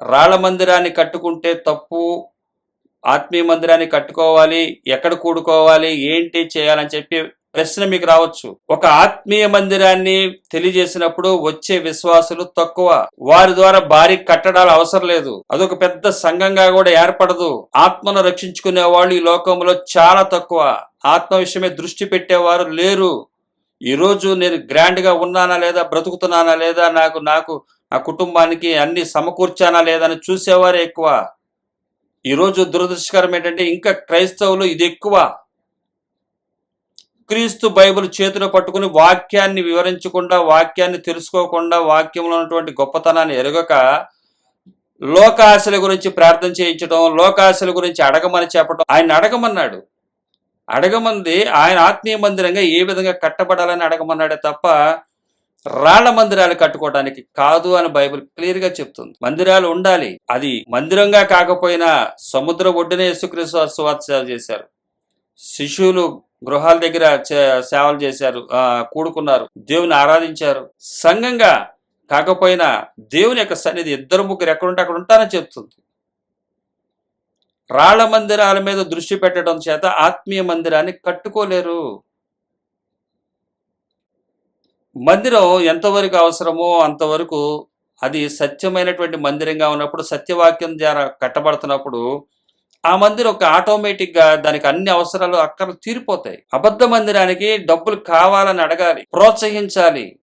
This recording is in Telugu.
రాళ్ళ మందిరాన్ని కట్టుకుంటే తప్పు ఆత్మీయ మందిరాన్ని కట్టుకోవాలి ఎక్కడ కూడుకోవాలి ఏంటి చేయాలని చెప్పి ప్రశ్న మీకు రావచ్చు. ఒక ఆత్మీయ మందిరాన్ని తెలియజేసినప్పుడు వచ్చే విశ్వాసులు తక్కువ. వారి ద్వారా భారీ కట్టడాలు అవసరం లేదు. అదొక పెద్ద సంఘంగా కూడా ఏర్పడదు. ఆత్మను రక్షించుకునే వాళ్ళు ఈ లోకంలో చాలా తక్కువ. ఆత్మ విషయమే దృష్టి పెట్టేవారు లేరు. ఈరోజు నేను గ్రాండ్గా ఉన్నానా లేదా బ్రతుకుతున్నానా లేదా నాకు నాకు ఆ కుటుంబానికి అన్ని సమకూర్చానా లేదా చూసేవారే ఎక్కువ. ఈరోజు దురదృష్టకరం ఏంటంటే ఇంకా క్రైస్తవులు ఇది ఎక్కువ. క్రీస్తు బైబిల్ చేతిలో పట్టుకుని వాక్యాన్ని వివరించకుండా వాక్యాన్ని తెలుసుకోకుండా వాక్యంలో ఉన్నటువంటి గొప్పతనాన్ని ఎరగక లోకాశల గురించి ప్రార్థన చేయించడం లోకాశల గురించి అడగమని చెప్పడం ఆయన అడగమన్నాడు. అడగమంది ఆయన ఆత్మీయ మందిరంగా ఏ విధంగా కట్టబడాలని అడగమన్నాడే తప్ప రాళ్ళ మందిరాలు కట్టుకోవడానికి కాదు అని బైబిల్ క్లియర్గా చెప్తుంది. మందిరాలు ఉండాలి. అది మందిరంగా కాకపోయినా సముద్ర ఒడ్డున యేసుక్రీస్తు వారు సువార్త సేవ చేశారు. శిశువులు గృహాల దగ్గర సేవలు చేశారు. కూడుకున్నారు. దేవుని ఆరాధించారు. సంఘంగా కాకపోయినా దేవుని యొక్క సన్నిధి ఇద్దరు ముగ్గురు ఎక్కడుంటే అక్కడ ఉంటారని చెప్తుంది. రాళ్ళ మందిరాల మీద దృష్టి పెట్టడం చేత ఆత్మీయ మందిరాన్ని కట్టుకోలేరు. మందిరం ఎంతవరకు అవసరమో అంతవరకు అది సత్యమైనటువంటి మందిరంగా ఉన్నప్పుడు సత్యవాక్యం ద్వారా కట్టబడుతున్నప్పుడు ఆ మందిరం ఒక ఆటోమేటిక్గా దానికి అన్ని అవసరాలు అక్కడ తీరిపోతాయి. అబద్ధ మందిరానికి డబ్బులు కావాలని అడగాలి ప్రోత్సహించాలి.